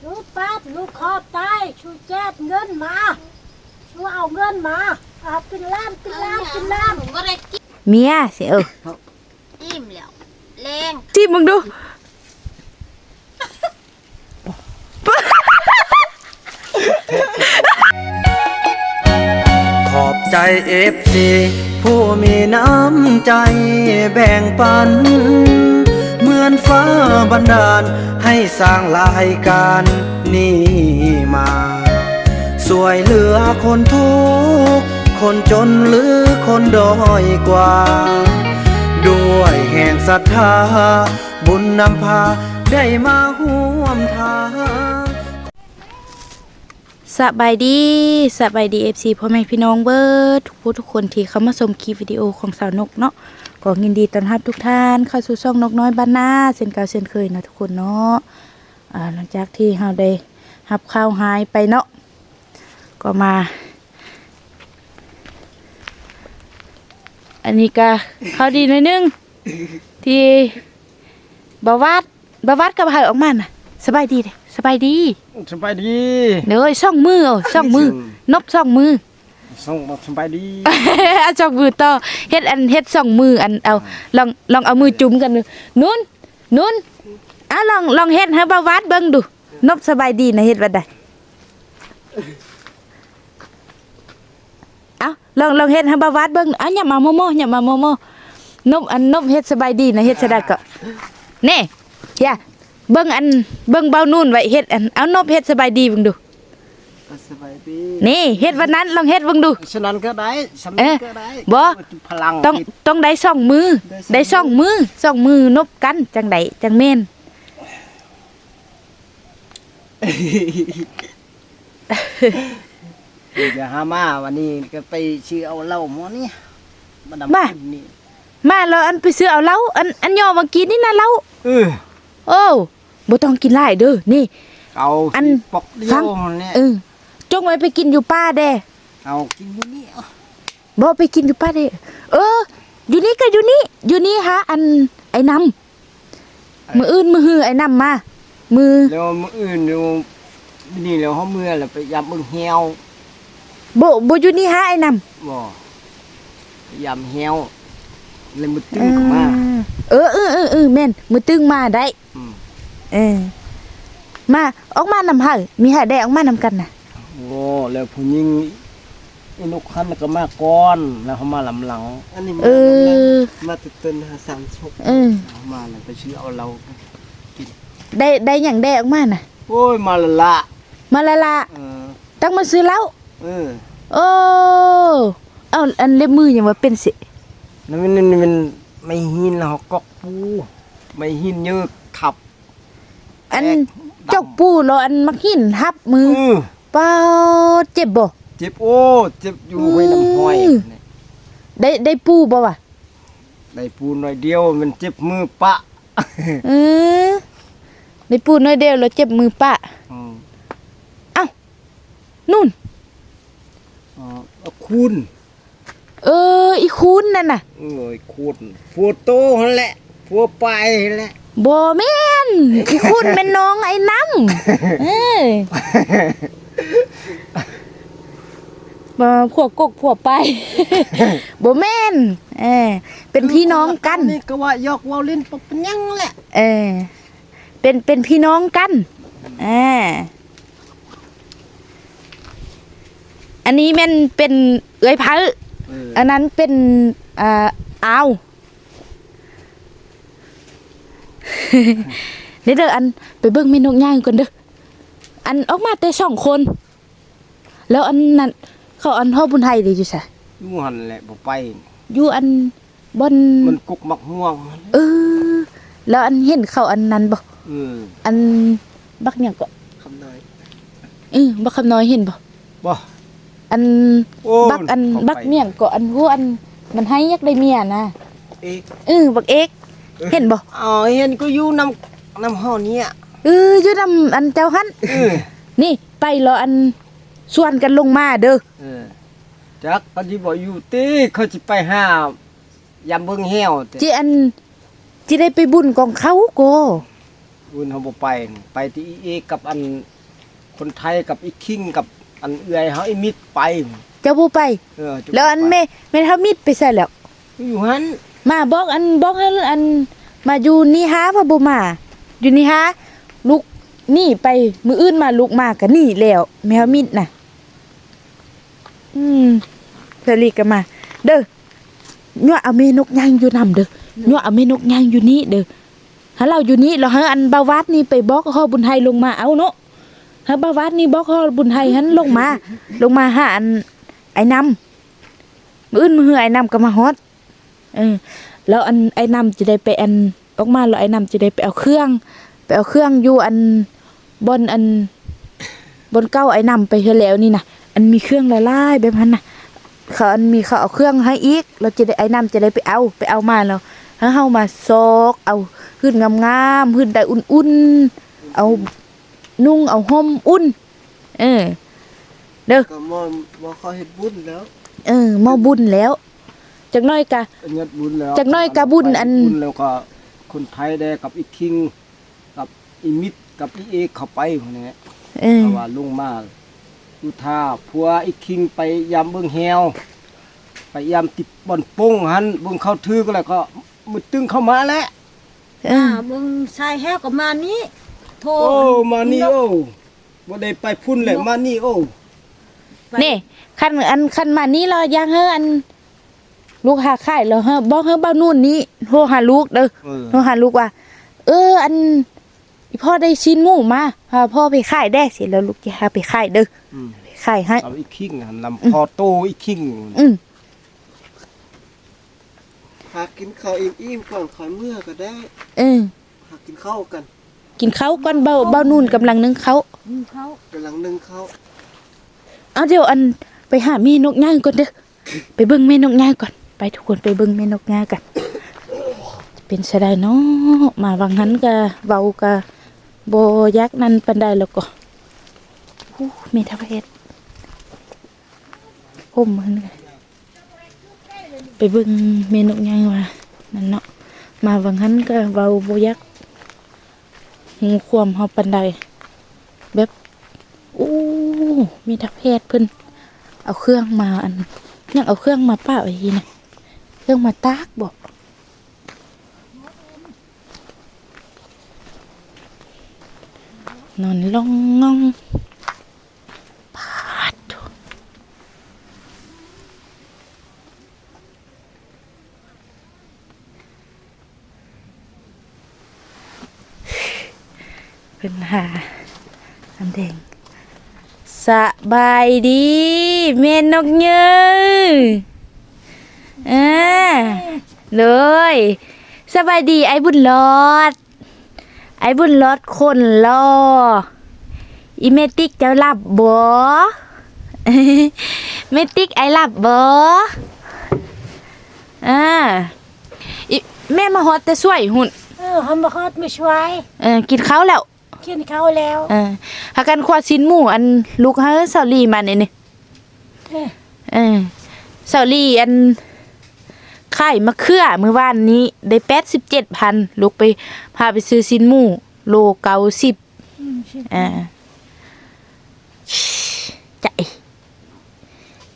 ชูปั๊บลูกคอบตายชูแจกเงินมาชูเอาเงินมาเอากินล้ามกินล้ามกินล้ามผมก็ได้กินเมียสิเอออิ่มแล้วแรงจิ้มมึงดูขอบใจเอฟซีผู้มีน้ำใจแบ่งปันเหมื อนฟ้าบันดาล ให้สร้างรายการนี้มา สวยเหลือคนทุกคนจนหรือคนด้อยกว่า ด้วยแห่งศรัทธา บุญนำพาได้มาห่วมทางสบายดีสบายดี FC พ่อแม่พี่น้องเบิร์ดทุกผู้ทุกคนที่เข้ามาชมคลิปวิดีโอของสาวนกเนาะ ก็ยินดีต้อนรับทุกท่านเข้าสู่ช่องนกน้อยบ้านนาเช่นเก่าเช่นเคยนะทุกคนเนาะอ่าหลังจากที่เราได้รับข้าวหายไปเนาะก็มา อันนี้ก็ข้าวดีหน่อยนึง ที่บาวาดบาวาดกับหายออกมาน่ะสบายดีเด้สบายดี สบายดี เดี๋ยวช่องมือเอาช่องมือนบช่องมือ ส่งสบายดีอาช่องมือต่อเฮ็ดอันเฮ็ดช่องมืออันเอาลองลองเอามือจุ่มกันดูนุ่นนุ่นอะลองลองเฮ็ดให้บาวาดเบิ่งดูนบสบายดีนะเฮ็ดว่าได้เอาลองลองเฮ็ดให้บาวาดเบิ่งอะอย่ามาโมโมอย่ามาโมโมนบอันนบเฮ็ดสบายดีนะเฮ็ดสะดัดก็แน่อย่าเบิ่งอันเบิ่งเบานุ่นไว้เฮ็ดอันเอานบเฮ็ดสบายดีเบิ่งดู สบายดีนี่เฮ็ดวันนั้นลองเฮ็ดเบิ่งดูฉะนั้นก็ได้สำเอ๊นึะกก็ได้บ่พลังต้องจิตต้องได้สองมือ ได้ได้สสอองงมือสองมือนบกันจังไดจังแม่นอย่าหามาวันนี้ก็ไปชื่อเอาเหล้าหมอนี่มาดำขึ้นนี่มาแล้วอันไปซื้อเอาเหล้าอันอันย่อมากินนี่นะเหล้าเออโอ้บ่ต้องกินหลายเด้อนี่ เอาอันปอกเดียฟังวเนี่ยเออจ งไว้ไปกินอยู่ป่าแด้เอากินอยู่นี่เอาบ่ไปกินอยู่ป่าแด้เออ อยู่นี่ก็อยู่นี่ อยู่นี่หาอันไอ้นำมืออื่นมือหือไอ้นำมา มือแล้วมื้ออื่นเดี๋ยวนี่แล้วเฮาเมื่อแล้วไปยามเบิ่งแฮวบ่บ่อยู่นี่หาไอ้นำบ่ไปยามแฮวเลยมือตึงเข้ามาเออเออเออเออแม่นมือตึงมาได้อืมเออมาออกมานำหามีหาได้ออกมานำกันน่ะ โอ้แล้วผู้หญิงไอ้นกคันน่ะก็มาก่อนแล้วเขามาลำหลังอันนี้เออ มาติดต้นหาสามชกเออ เอามาแล้วไปชื่อเอาเราได้ได้อย่างได้ออกมาน่ะ โอ้ยมาละละมาละละเออตั้งมาซื้อเหล้าเออโอ้เอาอันเล็บมือยังว่าเป็นสินั่นมันนั่นมันไม่หินแล้วเขากอกปูไม่หินเยอะขับ อันแอกเจ้าปู่เหรออันมักหินทับมือ เออเป้าเจ็บบ่ เจ็บโอ้เจ็บอยู่ห้วยน้ำห้อยอืม นี่ได้ได้ปู่บ่วะได้ปูหน่อยเดียวมันเจ็บมือปะเออได้ปู่น้อยเดียวแล้วเจ็บมือปะอืมนู่นอ๋อเอาคุณเออ อีคุณนั่นน่ะเอ้ยคุณผัวโตนั่นแหละผัวไปนั่นแหละบ่แม่นอีคุณเป็นน้องไอ้น้ำเออ มาพวกกกพวกไปบ่แม่นเออเป็นพี่น้องกัน นี่ก็ว่ายอกเว้าเล่นปะเป็นหยังแหละเออเป็นเป็นพี่น้องกันอ่าอันนี้แม่นเป็นเอ้ยพัลเอออันนั้นเป็นอ่าอาวเดี๋ยวเด้ออันไปเบิ่งเมนูย่างก่อนเด้อ อันออกมาแต่สองคน แล้วอันนั้นเขาอันพ่อบุญไทยดีอยู่ซะอยู่หันแหละบ่ไปอยู่อันบนมันกุกมักม่วงเออแล้วอันเห็นเขาอันนั้นบ่เอออันบักเนี่ยก็คำน้อยเออบักคำน้อยเห็นบ่บ่อันโอ้บักอันเข้าไปบักเมี่ยงก็อันหัวอันมันให้ยักได้เมียนะเอ๊ะเออบักเอกเห็นบ่อ๋อเห็นก็อยู่น้ำน้ำห้อนี้อะ เอออยู่นำอันเจ้าหันเออนี่ไปรออันส่วนกันลงมาเด้อเออจักเขาสิบ่อยู่ติเขาสิไปหายามเบิ่งแฮวติจิอันจิได้ไปบุญของเขาโกอื่นเขาบ่ไปนี่ไปที่อีเอกับอันคนไทยกับอีคิงกับอันเอื้อยเฮาไอ้มิดไป เจ้าบ่ไป เออจะแล้วอันแม่แม่ทามิดไปใส่แล้ว อยู่หันมาบอกอันบอกให้อันมาอยู่นี่ฮะว่าบ่มาอยู่นี่ฮะ ลูกหนีไปมืออื่นมาลูกมาก็นี่แล้ว แมวมิดน่ะ อืมเธอลีกกันมา เด้อยั่วเอาเมนกย่างอยู่นำเด้อยั่วเอาเมนกย่างอยู่นี่เด้อถ้าเราอยู่นี่เราให้อันบาวาดนี่ไปบอกฮอบุญไทยลงมาเอาเนาะถ้าบาวาดนี่บอกฮอบุญไทยหันลงมา ลงมาหาอันไอ้นำมืออื่นมือไอ้นำก็มาฮอดเออแล้วอันไอ้นำจะได้ไปอันออกมาแล้วไอ้นำจะได้ไปเอาเครื่อง ไปเอาเครื่องอยู่อันบนอันบนเก้าไอ้นำไปเฮอแล้วนี่นะอันมีเครื่องละลายแบบนั้นนะเขาอันมีเขาเอาเครื่องให้อีก เราจะได้ไอ้นำจะได้ไปเอาไปเอามาแล้วให้เฮามาซอกเอาหื้นงามๆหื้นได้อุ่นๆเอานุ่งเอาห่มอุ่น เออ เด้อก็บ่บ่เขาเฮ็ดบุญแล้ว เออหมอบุญแล้วจักหน้อยกะเป็นเงินบุญแล้วจักหน่อยก็บุญอันบุญแล้วก็คนไทยได้กับอีคิงกับ อีมิดกับอีเอเข้าไปพวกนี้เออเพราะว่าลงมาดูท่าพัวอีคิงไปยามเบิ่งแฮวไปยามติดบ่อนปุ้งหันเบิ่งเข้าถือก็แล้วก็มืดตึงเข้ามาแล้วเออ่าอมึงชายแฮวก็มานี้โทรโอ้มานี่โอ้บ่ได้ไปพุ่นเลยมานี่โอ้นี่คันอันคันมานี้เรายังเฮออัน ลูกหาไข่เราเฮอบอกเฮอบ้านู่นนี้โทรหาลูกเด้อเออโทรหาลูกว่า เออ อัน อีพ่อได้ชิ้นหมูมาพาพ่อไปขายได้สิแล้วลูกจะหาไปขายเด้ออืมไปขายให้ เอาอีคิงหันลำพอโตอีคิงอืมหากินข้าวอิ่มๆก่อนค่อยเมื่อก็ได้เออหากินข้าวกันกินข้าวก่อนเบาเบานู่นกำลังนึ่งเขาวมึงเขากำลังนึ่งข้าวเอาเดี๋ยวอันไปหาแม่นกย่างก่อนเด้อไปเบิ่งแม่นกย่างก่อน ไปทุกคนไปเบิ่งแม่นกย่างกันจะเป็นสะไดเนาะมาวังหันกะเบากะ โบยักนั่นปันไดแล้วก็มีทะเพศห่มมันไปบิ่งเมนกย่างว่านั่นเนาะมาวังหันกะเบาโบยักหูความเฮาปันไดแบบอู้มีทะเพศเพิ่นเอาเครื่องมาอันยังเอาเครื่องมาป้าไว้ทีนะเครื่องมาตากบอก นอนลงงงพาดโถเป็นหาอันเด้งสบายดีเมนนกเงยอ่าเลยสบายดีไอ้บุญรอด ไอ้บุญรอดคนรออีเมติกเจ้าหลับบ่เมติกไอหลับบ่อ่าอีแม่มาฮอดแต่สวยหุ่นเออหำบ่ฮอดไม่ช่วยเออกินข้าวแล้วกินข้าวแล้วเออหากันควาชิ้นหมูอันลูกเฮาเซาลีมานี่นี่เอ้ยเออเซาลีอัน ขายมะเขือมื้อวานนี้ ได้87,000ลูกไปพาไปซื้อชิ้นหมูโลเก้าสิบอืมสิอ่าใจ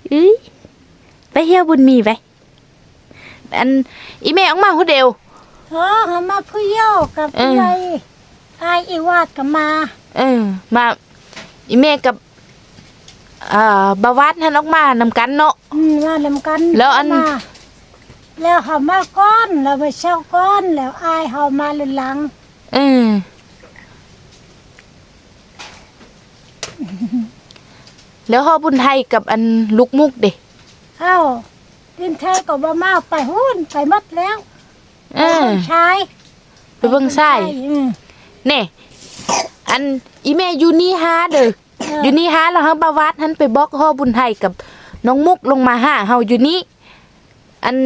เอ้ยไปเที่ยวบุญมีไปอันอีแม่ออกมาคนเดียวเออหามาผู้เยี่ยวกับเออผู้ใหญ่อายอีวาดก็มา เออ มาอีแม่กับอ่าบาวาดท่านออกมานำกันเนาะอืมมาลำกันแล้วอันมา แล้วเขามาก้อนแล้วไปเช่าก้อน แล้วอายเขามาหลัง เออ แล้วฮอบุญไทยกับอันลูกมุกเด้เอ้าดินแท้ก็บ่มาไปหุ้นไปหมดแล้วเออไปชายไปเบิ่งซ้ายอืมเน่อันอีแม่อยู่นี่ฮาเด้อเอออยู่นี่ฮะเราเฮาบาวาดหันไปบอกฮอบุญไทยกับน้องมุกลงมาหาเฮาอยู่นี่อัน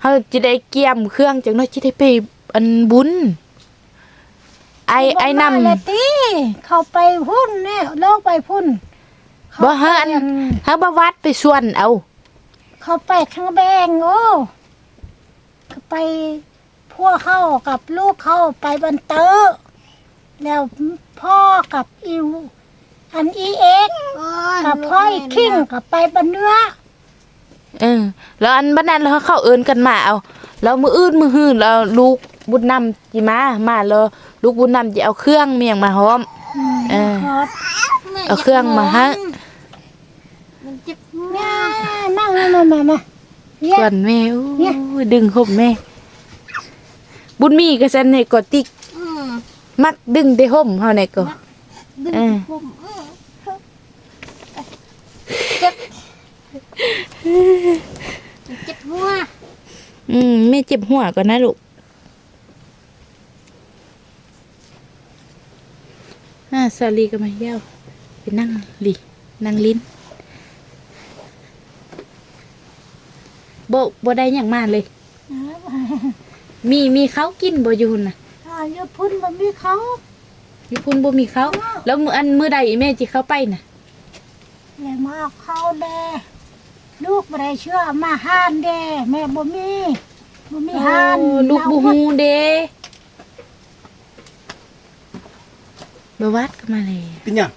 เฮาจะได้เกียมเครื่องจังน้อยสิได้ไปอันบุญ ไอไอนำบ่มาเลยติเขาไปหุ้นเนี่ยโลกไปพุ่นเขาบ่ฮะอันไปเฮาบาวาดไปส่วนเอา เขาไปข้างแบงโอ้เขาไปพวกเขากับลูกเขาไปบันเตอร์แล้วพ่อกับอิวอันอีเอ็กกับพ่ออีคิงกับไปบันเนื้อ เออแล้วอันบัดนั้นเราเข้าเอิ้นกันมาเอาแล้วมื้ออื่นมื้อหื้นแล้วลูกบุญนำจิมามาแล้วลูกบุญนำจะเอาเครื่องเมียงมาหอมเออครับเอาเครื่องมาให้มันเจ็บเนี่ยนั่งมามามาเนี่ยส่วนแม่อู้เนี่ยดึงห่มแม่ บุญมีก็ซั่นนี่ก็ติกอืมมักดึงได้ห่มเฮานี่ก็ดึงเออผมอืมเจ็บ เจ็บหัว อืมแม่เจ็บหัวก่อนนะลูกอ่าสาลีก็มาเย้าไปนั่งลินั่งลิ้นบ่บ่ได้หยังมาเลย มีมีเขาวกินบ่อยู่หั่นน่ะอ่าอย่าพุ่นมันมีเขาอยู่พุ่นบ่มีเขาวแล้วมื้ออันมื้อใดแม่สิเข้าไปน่ะเลยมาเอาเขาแด ลูกบ่ได้เชื่อมาห้านแดแม่บ่มีบ่มีห้านโอ้ลูกบ่ฮู้เด้บ่วัดก็มาเลยเป็นหยัง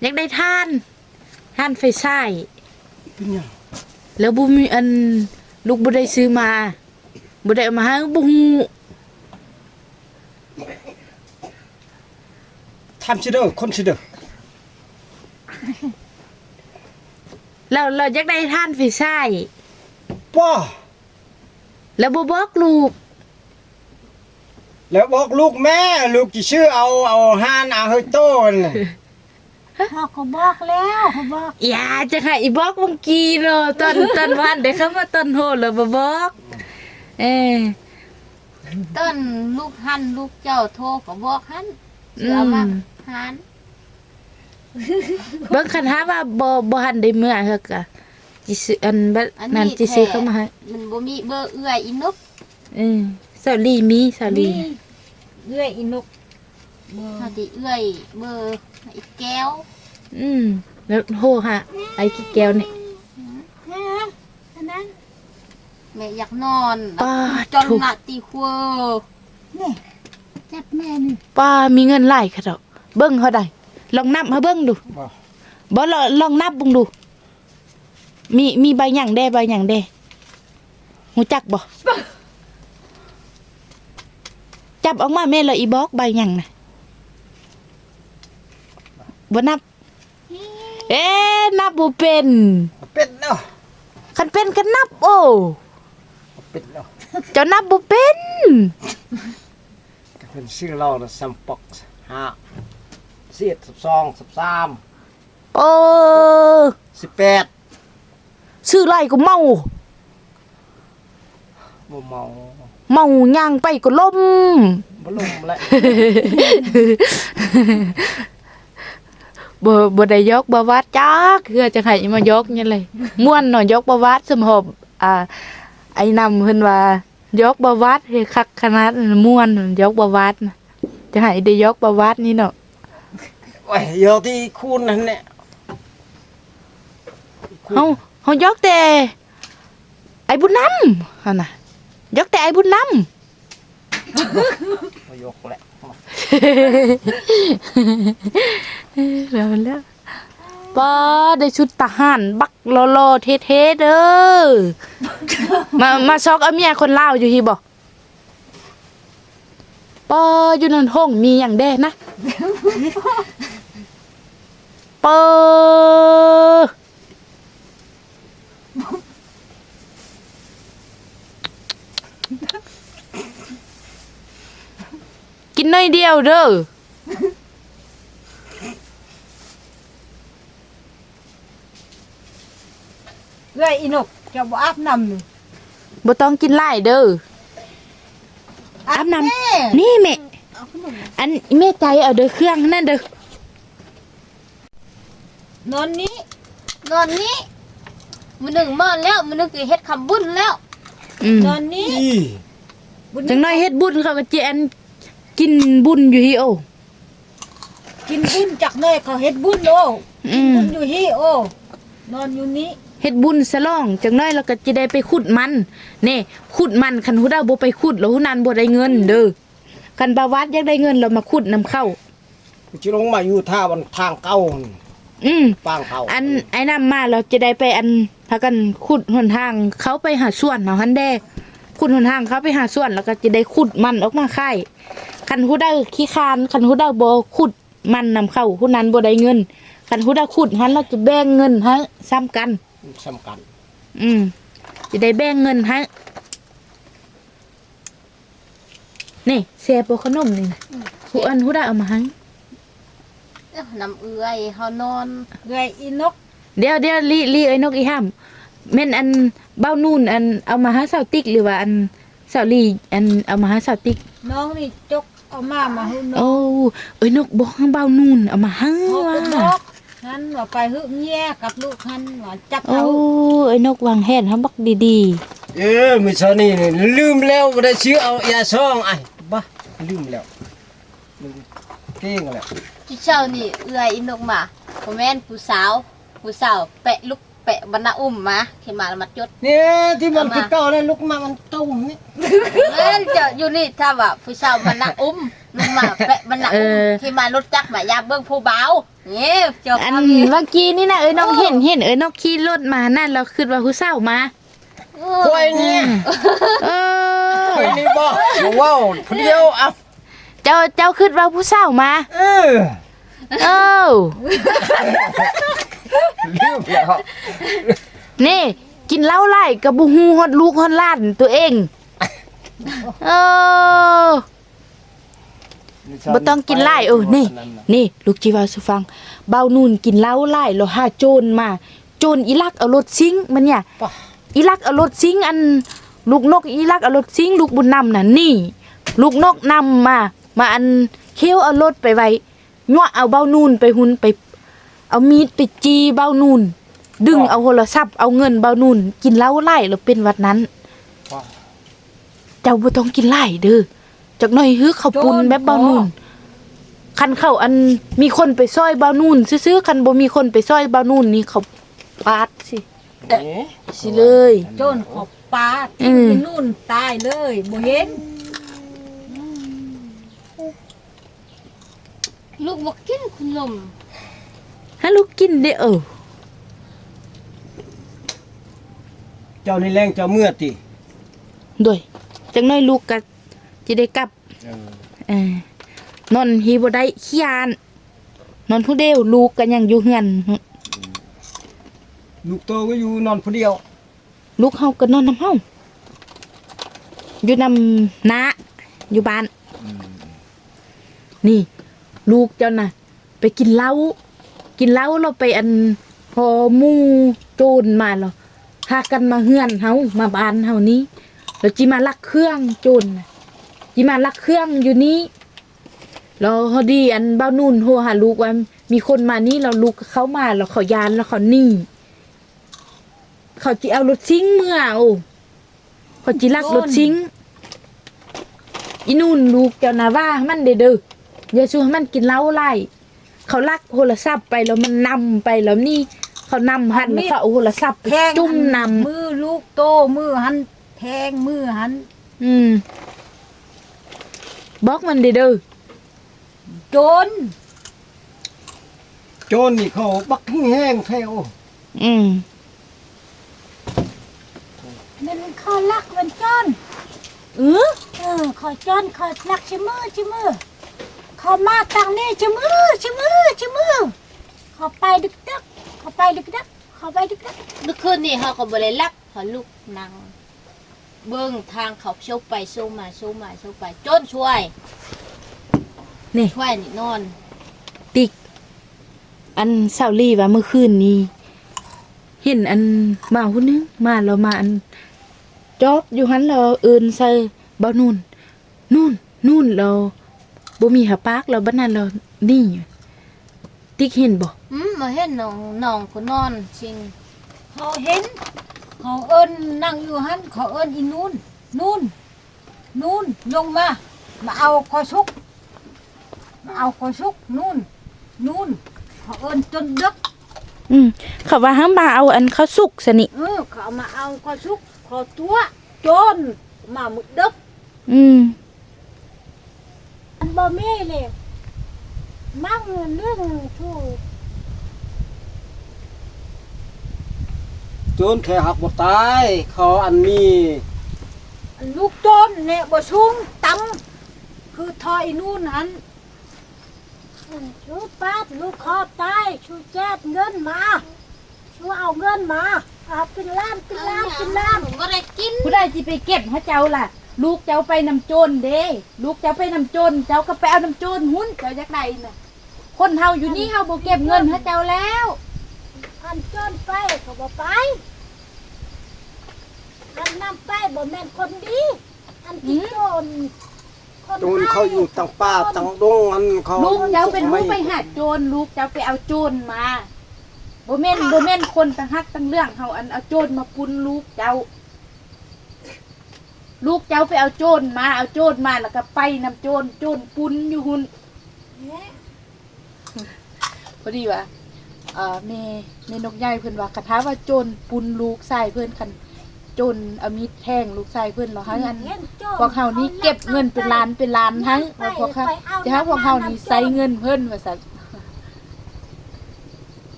อยากได้ทานทานไฟใช้เป็นหยังแล้วบ่มีอันลูกบ่ได้ซื้อมาบ่ได้เอามาให้บ่ฮู้ทำซิเด้อคนซิเด้อ แล้วเราอยากได้ทานไฟใช้ป้าแล้วบ่บอกลูก แล้วบอกลูกแม่ ลูกจะชื่อเอาเอาหานเอาเฮยโต้น่ะ พ่อก็บอกแล้วเขาบอกอย่าจะให้อีบอกเมื่อกี้เนาะตอนตอนวันได้เข้ามาตอนโหแล้วบ่บอก เออ ต้นลูกหันลูกเจ้าโทรก็บอกหันอืเอามามหัน เบิ่งคันหาว่าบ่บ่ทันได้เมื่อเฮกอะสิซื้ออันบัดอันนั้นนี้สิซื้อแท้เข้ามาให้มันบ่มีเบอร์เอื้อยอีนุกเออสาลีมีสาลี เอื้อยอีนกเฮาสิเอื้อยเบอร์อีแก้ว อืมแล้วโหฮะไอ้กี่แก้วนี่ฮะอันนั้นแม่อยากนอนป้าจนถูกหนาตีคัวนี่จับแม่นี่ป้ามีเงินหลายค่ะดอกเบิ่งเฮาได้ ลองนับมาเบิ่งดูบ่ บ่ลองลองนับเบิ่งดู มีมีใบหยังแด่ใบหยังแด่หูจักบ่จับออกมาแม่เลยอีบอกใบหยังน่ะบ่นับ เอ๊ะนับบ่เป็นเป็ดเนาะคันเป็นก็นับโอ้เป็ดเนาะเจ้านับบ่เป็นก็เป็นชื่อเราน่ะซัมปอกห้า สิบสิบสองสิบสามเออสิบแปดซื้อไรก็เมา บ่เมาเมาย่างไปก็ล้ม บ่ลงแล้วบ่บ่ได้ยกบ่วัดจักคือจะให้มายกนี่เลยม่วนเนาะยกบ่วัดสมหบอ่า ไอ้นำเพิ่นว่ายกบ่วัดเฮ็ดคักขนาดนั้นม่วนยกบ่วัดน่ะจะให้ได้ยกบ่วัดนี่เนาะ โอ้ยเดี๋ยวที่คูณนั่นแหละเฮาเฮายกแต่ไอ้บุญนำหั่นน่ะยกแต่ไอ้บุญนำบ่ยกแหละแล้วแล้วป้าได้ชุดทหารบักโลโลเท่ๆเด้อมามาซอกเอาเมียคนลาวอยู่ที่บ่ป้าอยู่นั่นห้องมีอย่างแด้นะ เปอกินหน้อยเดียวเด้อเอื้อยอีนกจะบ่อาบ น้ำนี่บ่ต้องกินหลายเด้ออาบน้ำนี่แม่อันแม่ใจเอาเด้อเครื่องนั่นเด้อนอนนี้นอนนี้มื้อหนึงมาแล้วมื้อหนึงคือเฮ็ดคำบุญแล้วอืมนอนนี้อีจังน้อยเฮ็ดบุญเขาก็จิอันกินบุญอยู่ที่โอกินบุญจากแม่เขาเฮ็ดบุญโอ้อืมบุญอยู่ที่โอ้นอนอยู่นี้เฮ็ดบุญสลองจังน้อยเราก็จะได้ไปขุดมันนี่ขุดมันคันฮู้ได้บ่ไปขุดแล้วฮู้นั้นบ่ได้เงินเด้อคันบาวัดอยากได้เงินเรามาขุดนำเข้าจิลงมาอยู่ท่าบนทางเก่า อืมปางเขาอันไอ้นำมาเราจะได้ไปอันพากันขุดหนทาง เขาไปหาส่วนเนาะฮันแดขุดหนทางเขาไปหาส่วนแล้วก็จะได้ขุดมันออกมาค่ายคันฮู้ได้ขี้คานคันฮู้ได้บ่ขุดมันนำเข้าผู้นั้นบ่ได้เงินคันฮู้ได้ขุดหันเราจะแบ่งเงินให้ซ้ำกันสำคัญอืมจะได้แบ่งเงินให้นี่เสียโปขนมนี่นะผู้อันฮู้ได้เอามาให้เอ้า น้ำเอื้อยเฮานอนเรื่อยอีนกเดี๋ยวเดี๋ยวลีลีไอ้นกอีห้ามแม่นอันเบ้านู่นอันเอามาหาสาวติ๊กหรือว่าอันสาวลีอันเอามาหาสาวติ๊กน้องนี่จกเอามามาให้นโอ้กเอ้ยนกบอกให้เบ้านู่นเอามาให้เขาว่เป็นนะกหันว่าไปหึแย่กับลูกหันว่าจับโอ้เอาไอ้นกวางแหนเขาบอกดีเออมิชานี่นี่ลืมแล้วบ่ได้ชื่อเอายาซองไอ้บ้าลืมแล้วลืมเก่งแล้ว ที่เช้านี่เอื้อยอีนกมาบ่แม่นผู้สาวผู้สาวแปะลูกแปะบรรณาอุ้มมาที่มาแล้วมาจดเนี่ยที่มันเอามาคือเก่าแล้วลุกมามันตุ้มนี่แม่นจะอยู่นี่ถ้าว่าผู้สาวบรรณาอุ้มลูกมาแปะบรรณาอุ้มที่มารถจักรมายามเบิ่งผู้เบานี่เจ้าๆอันคำนี้เมื่อกี้นี่นะเอ้ยนกเห็นเห็นเอ้ยนกขี่รถมานั่นเราคิดว่าผู้สาวมาควยเนี่ยเออ ควยนี่บ่ว้าวผู้เดียวอะเจ้าเจ้าคิดว่าผู้สาวมา เออเออลืมแล้วนี่ กินเหล้าไล่กับบูฮูฮอดลูกฮอดหล้านตัวเอง เออ บ่ต้องกินไล่เออนี่ นี่ ลูกจีว่าสุฟัง เบานูนกินเหล้าไล่แล้วหาโจรมา โจรอีลักเอารถซิงค์มันเนี่ยป่ะ อีลักเอารถซิงค์อัน ลูกนกอีลักเอารถซิงค์ลูกบุญนำน่ะนี่ ลูกนกนำมา มาอันเคี้ยวเอารถไปไว้ยั่วเอาเบานูนไปหุนไป เอามีดไปจีเบานูนดึงเอาโทรศัพท์เอาเงินเบานูนกินเหล้าไล่แล้วเป็นวัดนั้นป่ะเจ้าบ่ต้องกินไล่เด้อจักหน่อยฮื้อเขาวปุนแบบเบานูนคันเข้าอันมีคนไปซอยเบานูนซื้อๆคันบ่มีคนไปซอยเบานูนนี่เขาปาดสินี่สิเลย โจนขอบปลาอืมที่นู่นตายเลยบ่เห็น ลูกบ่กินขนมให้ลูกกินเด้อเออเจ้านี่แรงเจ้าเมื่อติด้วยจักหน่อยลูกก็สิได้กลับเออเออนอนฮีบ่ได้ขี้ยาน นอนผู้เดียวลูกก็ยังอยู่เฮือนลูกโตก็อยู่นอนผู้เดียว ลูกเฮาก็นอนนำเฮาอยู่นำน้าอยู่บ้าน นี่ ลูกเจ้าน่ะไปกินเหล้ากินเหล้าเราไปอันพอหมู่โจรมาแล้วพากันมาเฮือนเฮามาบ้านเฮานี้แล้วจิมาลักเครื่องโจรน่ะจิมาลักเครื่องอยู่นี้แล้วพอดีอันเบ้านุ่นโทรหาลูกว่ามีคนมานี่เราลูกเขามาแล้วเขายานแล้วเขาหนี่เขาจิเอารถซิงค์เมื่อโอ้เขาจิลักรถซิงค์อีนู่นลูกเจ้านาว่ามันเด้อเด้ ออย่าชวนมันกินเหล้าไล่เขาลักโทรศัพท์ไปแล้วมันนำไปแล้วนี่เขานำหันแล้วเขาเอาโทรศัพท์ไปแทงจุ่มนมือลูกโตมือหันแทงมือหันำอืมบอกมันเด้อเด้อโจนโจรนี่เขาบักแห้งแท้โอ้อืมมันเขาลักมันโจนเออเออขอจอนขอลักชิมือชิมือ เขามาตังนี่ชิมือชิมือชิมือเขาไปดึกดึกเขาไปดึกดึกเขาไปดึกดึกเมื่อคืนนี่เขาก็บ่ได้รับเพอลูกนางเบิ่งทางเขาโชว์ไปโชว์มาโชว์มาโชว์ไปจนช่วยนี่ช่วยนี่นอน ติ๊กอันเสาลี่ว่าเมื่อคืนนี้เห็นอันมาหุ่นนึงมาเรามาอันจอบอยู่หันเราเอินใส่บ่านู่นนู่นนู่นเรา บ่มีหาปากเราบ้านนั้นเรานี่ติ๊กเห็นบ่อืมมาเห็นน้องน้องคนนอนจริงเขาเห็นเขาเอิญนั่งอยู่หันเขาเอิญอีนู่นนู่นนู่นลงมา มาเอาคอชุกมาเอาคอชุกนู่นนู่นเขาเอิญจนดึกอืมเขาว่าห้ามมาเอาอันเขาสุกสนิเออเขาเอามาเอาคอชุกคอตัวโจนมาหมดดึกอืม บ่มีเลยมั่งเรื่องถูกโจนแค่หักบ่ตาย เขาอันนี้ลูกโจนเนี่ยบ่ชุงตำคือทอยนู่นนั้นชูป้าดลูกคอตายชูแจกเงินมาชูเอาเงินมาเอากินล้านกินล้านกินล้านผมก็ได้กินผู้ใดสิไปเก็บให้เจ้าล่ะ ลูกเจ้าไปนำโจรเด้ลูกเจ้าไปนำโจรเจ้าก็ไปเอานำโจรหุ้นเจ้าจักใดน่ะคนเฮาอยู่นี่เฮาบ่เก็บเงินให้เจ้าแล้วอันโจนไปเขาบ่ไปอันนำไปบ่แม่นคนดีอันที่โจนคนโจนเขาอยู่ต่างป่าต่างดงอันเขาลูกเจ้าเป็นผู้ไปหาโจรลูกเจ้าไปเอาโจรมาบ่แม่นบ่แม่นคนต่างฮักต่างเรื่องเฮาอันเอาโจรมาปุนลูกเจ้า ลูกเจ้าไปเอาโจรมาเอาโจรมาแล้วก็ไปนำโจรโจรปุนอยู่หุ่นเนี่ยพอดีว่าเอ่อแม่แม่นกใหญ่เพิ่นว่าคาถาว่าโจรปุนลูกชายเพิ่นคันโจรเอามีดแทงลูกชายเพิ่นเหรอฮะอันเห็นโจรพวกเฮานี่เก็บเงินเป็นล้านเป็นล้านทั้งว่าพวกเขาจะให้พวกเฮานี่ใส่เงินเพิ่นว่าซั่น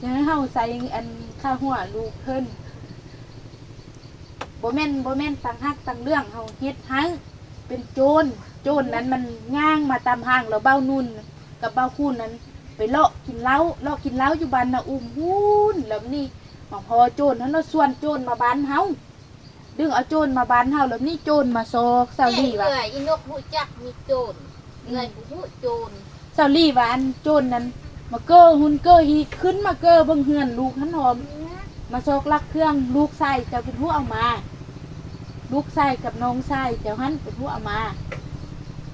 จะให้เฮาใส่อันค่าหัวลูกเพิ่น บ่แม่นบ่แม่นต่างฮักต่างเรื่องเฮาเฮ็ดให้เป็นโจรโจรนั้นมันย่างมาตามห้างแล้วเบ้านุ่นกับเบ้าคูนนั้น ไปเลาะกินเหล้าเลาะกินเหล้าอยู่บ้านนาอุ้มหุ้นแล้วนี่มาพอโจรนั้นเราะส่วนโจรมาบ้านเฮาดึงเอาโจรมาบ้านเฮาแล้วนี่โจรมาซอกเซาลี่ว่าเอื่อยอีนกหูจักมีโจรเอื่อยหูโจรเซาลี่ว่าอันโจรนั้นมาเก้อหุ่นเก้อฮีขึ้นมาเก้อเบิ่งเฮือนลูกหันหอม มาซอกลักเครื่องลูกชายเจ้าเป็นผู้เอามา ลูกชายกับน้องชายเจ้าหันเป็นผู้เอามา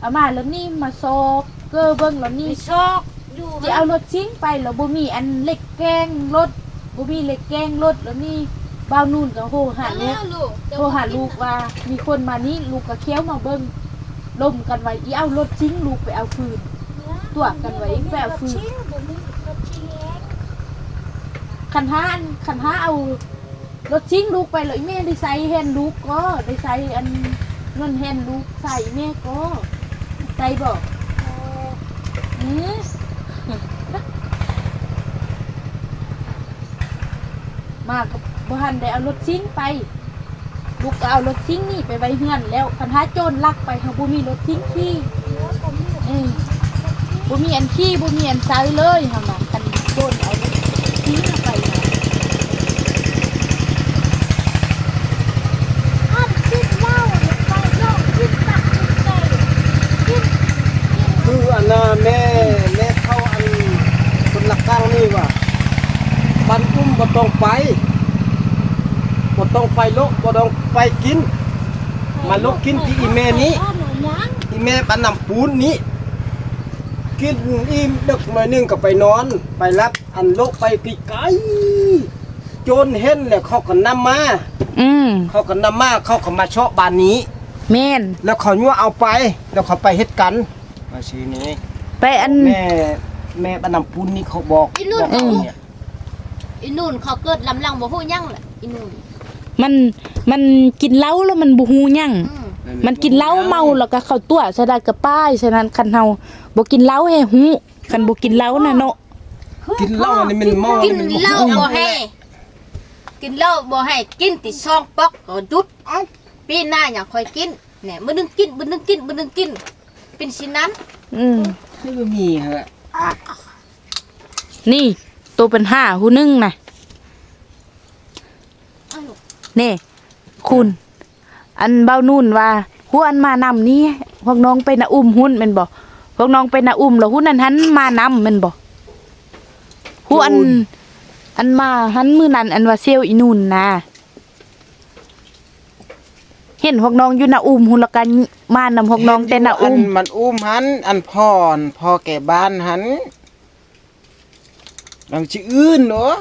เอามาแล้วนี่มาซอกเก้อเบิ่งแล้วนี่มีชอกอยู่จะเอารถชิงไปแล้วบ่มีอันเหล็กแกงรถบ่มีเหล็กแกงรถแล้วนี่บ่าวนู่นก็โหหาลูกลูกโทรหาลูกว่า มีคนมานี่ลูกก็เคี้ยวมาเบิ่งลมกันไว้อีเอารถชิงลูกไปเอาฟืนตัวกันไว้แปะฟืน รถชิงบ่มีรถชิงเอง คันห้าอันคันห้าเอารถชิงลูกไปเลยแม่ได้ใส่แฮนลูกก็ได้ใส่อันเงินแฮนลูกใส่แม่ก็ใส่บอกเอออือมากับบ้านได้เอารถซิ่งไปลูกก็เอารถซิ่งนี่ไปไว้เฮือนแล้วคันท้าโจรลักไปเขาบ่มีรถซิ่งขี้บ่มีอันขี่บ่มีอันใส่เลยเฮาน่ะคันโจรเอารถซิ่งเอาไปน่ะ อันกินเหล้าไปโยกกินตักกินไก่กิน คืออันน่ะแม่แม่เข้าอันคนหลักกลางนี่ว่าบันอุ้มบ่ต้องไปบ่ต้อง ไปโลกบ่ต้องไปกิน มาลุกกินที่อีแม่นี้อ้อหนูยังอีแม่ปันนำปูนนี้กินอิ่มดึกมานึงก็ไปนอน ไปรับอันโลกไปไกลๆโจรเห็นแล้วเขาก็นำมาอืมเขาก็นำมาเขาก็มาเชาะบ้านนี้แม่นแล้วเขายั่วเอาไปแล้วเขาไปเฮ็ดกันมาชีนี้ไปอันแม่แม่ปันนำปูนนี่เขาบอกอีนุ่นบอกเขาเขาเนี่ยอีนุ่นเขาเกิดลำลังบ่ฮู้ยังแหละอีนุ่น มันมันกินเหล้าแล้วมันบ่ฮู้หยังอืมมันกินเหล้าเมาแล้วก็เข้าตัวใส่ได้กับป้ายฉะนั้นคันเฮาบ่กินเหล้าให้ฮู้คันบ่กินเหล้าน่ะเนาะกินเหล้าอันนี้มันเมากินมัเหล้าบ่ให้กินเหล้าบ่ให้กินติซองปอกก็หยุดปีหน้าอย่าค่อยกินเนี่ยมื้อนึงกินมื้อนึงกินมื้อนึงกิน เป็นสินั้นอืมไม่มีฮะนี่ตัวเป็นห้าหูหนึงน่ะ อ้าวลูกนี่คุณ อันเบ้านุ่นว่าหูอันมานำนี่พวกน้องไปนะอุ้มหุ้นแม่นบ่พวกน้องไปนะอุ้มแล้วหูนั้นหันมานำแม่นบ่หูอันอันมาหันมือนั้นอันว่าเซลอีนุ่นนะเห็นพวกน้องอยู่นะอุ้มหุ่นละกันมานำพวกน้องแต่นะอุ้ม นมันอุ้มหัน อันพ่ออันพ่อแก่บ้านหันบางชื่ออื่นเนาะ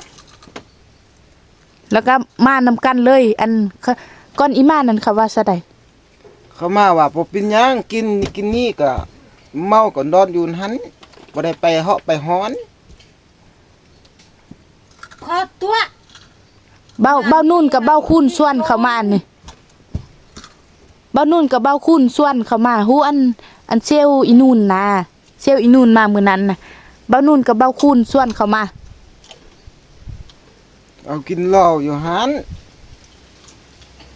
แล้วก็มานำกันเลย อันเขาก้อนอีมานั่นค่ะว่าซะใดเขามาว่าบ่เป็นหยังกินนี่กินนี่ก็เมาก็นอนอยู่หันบ่ได้ไปเหาะไปฮ้อน ขอตัวเบ้าเบ้านุ่นกับเบ้าคูนส่วนเข้ามานี่เบ้านุ่นกับเบ้าคูนส่วนเข้ามาฮู้อัน อันอันเซลอีนูนนะเซลอีนูนมามื้อนั้นน่ะเบ้านูนกับเบ้าคูนส่วนเขามา เอากินเหล้าอยู่หัน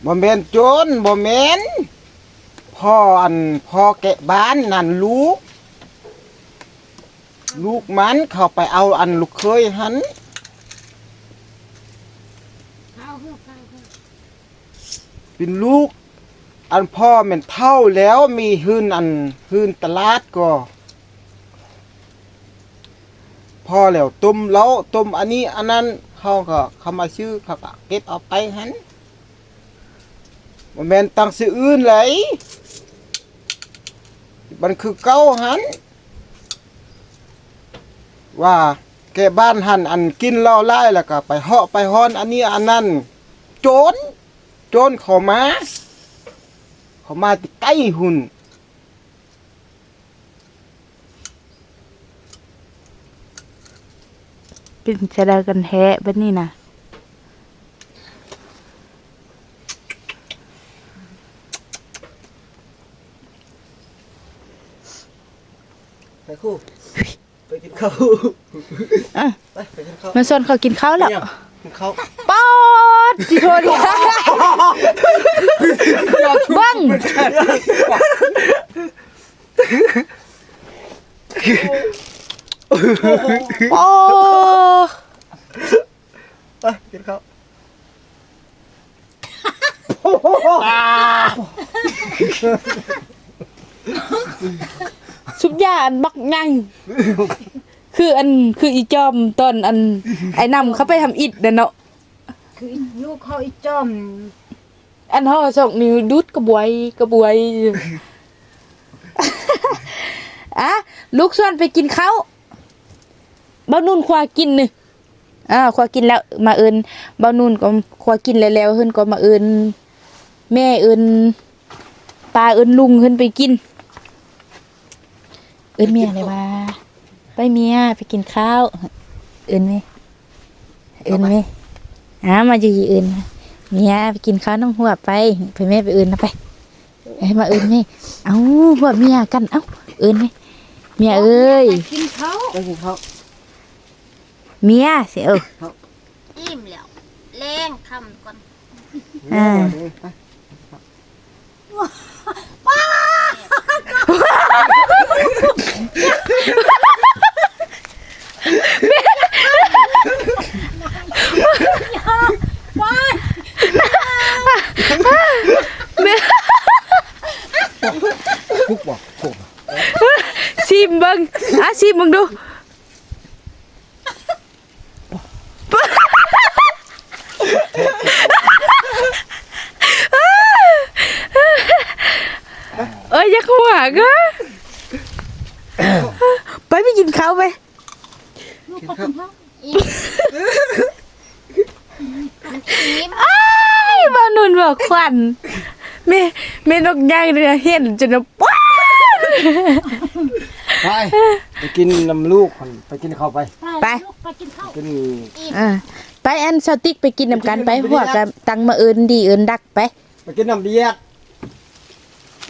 บ่แม่นโจรบ่แม่นพ่ออันพ่อแกะบ้านนั่นลูก ลูกมันเข้าไปเอาอันลูกเคยหันเป็นลูก อันพ่อแม่นเท่าแล้วมีหืนอันหืนตลาดก็พ่อแล้วต้มเล้าต้มอันนี้อันนั้น เขาก็เขามาซื้อเขาก็เก็บเอาไปหันบ่แมนตังซื้ออื่นเลยมันคือเก้าหันว่าแกบ้านหันอันกินเหล้าไล่แล้วก็ไปเหาะไปฮ้อนอันนี้อันนั้นโจรโจรเขามาเขามาติใกล้หุ่น เป็นชะดากันแท้บัดนี้น่ะไปคู่ไปกินข้าวอะไปไปกินข้าวมาส่วนเขากินข้าวแล้วเนี่ยกินข้าวปอดจิโทษเบิ้งโอ้ ไปกินข้าว สุบยาอันบักไงคืออันคืออีจอมตอนอัน ไอ้นำเขาไปทำอิดเด้อเนาะคือลูกเขาอีจอม อันห่อสองนิ้วดุดกระบวยกระบวยอะลูกส่วนไปกินข้าวบ้านุ่นควากินนึอ่าควากินแล้วมาเอินบ้านุ่นก็ควากินแล้วแล้วเฮินก็มาเอินแม่เอิน ตาเอินลุงเฮินไปกิน เอินเมียเลยว่า ไปเมียไปกินข้าว เอินไหมเอินไหมอ่ามาจีเอินเมียไปกินข้าวน้องหัวไปไปแม่ไปเอินนะไปไปมาเอินไหมเอาหัวเมียกันเอ้าเอินไหมเมียเอ้ยกินเขาวไปกินข้าวเมียเสียเอออิ่มแล้วแรงคำก่อนอ่าไป คุกบ่คุกซิมเบิงอะซิมเบิงดู เอ้ยอยักหัวก็ไปไปกินข้าวไปกินข้าวอิ่มอ้ายบ้านุ่นบอกควันแม่แม่นกย่างเรือเห็นจนป๊าดไปไปกินน้ำลูกก่อนไปกินข้าวไปไปลูกไปกินข้าวกินอ่าไปอันสติ๊กไปกินน้ำกันไปหัวกันตังมาเอินดีเอินดักไป ไปกินน้ำเบียร์